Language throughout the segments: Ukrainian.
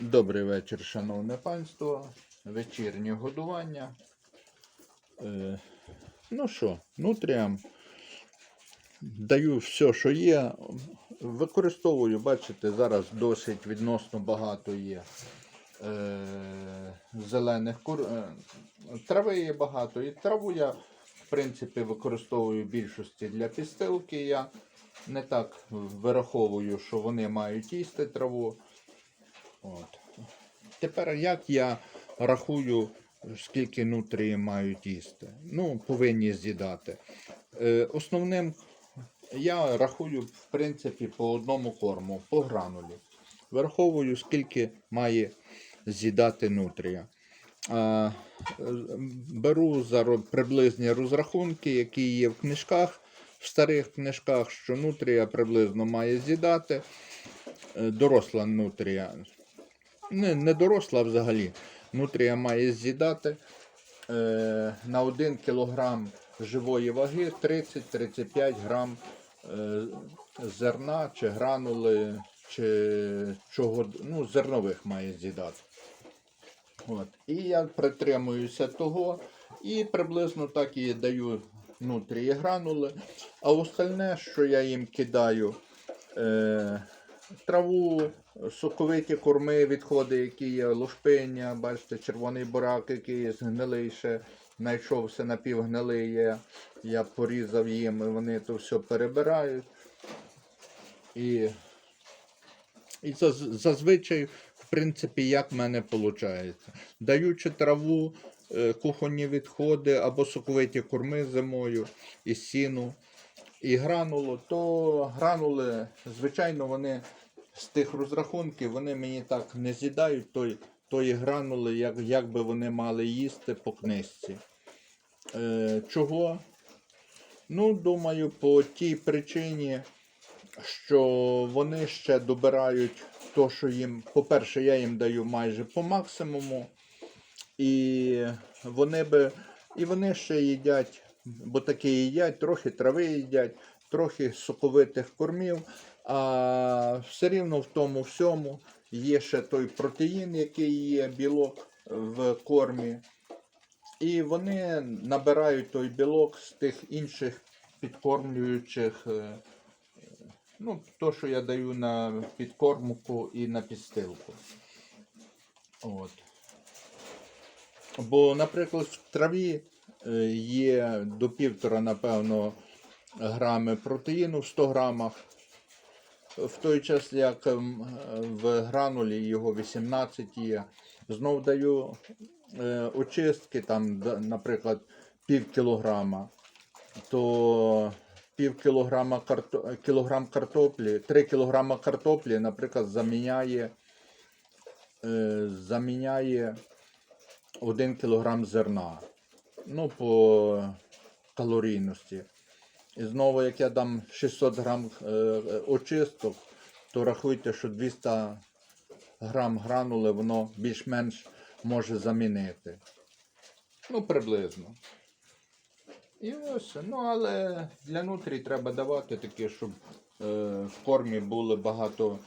Добрий вечір, шановне панство. Вечірнє годування. Е, ну що, нутріям даю все, що є. Використовую, бачите, зараз досить відносно багато є е, зелених кур... е, трави є багато. І траву я, в принципі, використовую в більшості для підстилки. Я не так вираховую, що вони мають їсти траву. От. Тепер як я рахую, скільки нутрії мають їсти? Ну, повинні з'їдати. Е, основним я рахую, в принципі, по одному корму, по гранулі. Враховую, скільки має з'їдати нутрія. Е, беру за приблизні розрахунки, які є в книжках, в старих книжках, що нутрія приблизно має з'їдати. Е, Доросла нутрія не, не доросла взагалі. Нутрія має з'їдати е, на 1 кг живої ваги 30-35 грам е, зерна чи гранули, чи чого, ну, зернових має з'їдати. От. І я притримуюся того і приблизно так і даю нутрії гранули. А остальне, що я їм кидаю, е, траву, соковиті корми, відходи, які є, лушпиння, бачите, червоний бурак, який є згнилий ще, знайшовся напівгнилий є. Я порізав їм, і вони то все перебирають. І, і заз- зазвичай, в принципі, як в мене виходить. Даючи траву, е, кухонні відходи або соковиті корми зимою і сіну і гранулу, то гранули, звичайно, вони з тих розрахунків вони мені так не з'їдають той, тої гранули, як, як би вони мали їсти по книжці. Е, чого? Ну, думаю, по тій причині, що вони ще добирають то, що їм, по-перше, я їм даю майже по максимуму. І вони би, і вони ще їдять, бо такі їдять, трохи трави їдять, трохи соковитих кормів, а все рівно в тому всьому є ще той протеїн, який є, білок в кормі. І вони набирають той білок з тих інших підкормлюючих, е, ну, то, що я даю на підкормку і на підстилку. От. Бо, наприклад, в траві є до півтора, напевно, грами протеїну в 100 грамах. В той час, як ем, в гранулі його 18 є. Знов даю е, очистки, там, наприклад, пів кілограма, то пів кілограма карто, кілограм картоплі, 3 кілограма картоплі, наприклад, заміняє, е, заміняє 1 кілограм зерна. Ну, по калорійності. І знову, як я дам 600 грам е, е, очисток, то рахуйте, що 200 грам гранули воно більш-менш може замінити. Ну, приблизно. І ось, ну але для нутрій треба давати таке, щоб е, в кормі було багато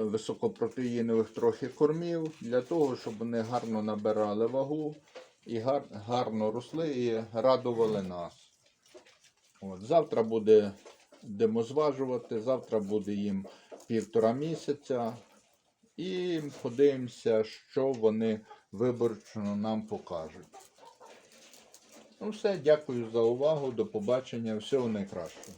е, високопротеїнових трохи кормів, для того, щоб вони гарно набирали вагу і гар, гарно росли і радували нас. От, завтра буде будемо зважувати, завтра буде їм півтора місяця. І подивимося, що вони виборчно нам покажуть. Ну все, дякую за увагу, до побачення, всього найкращого.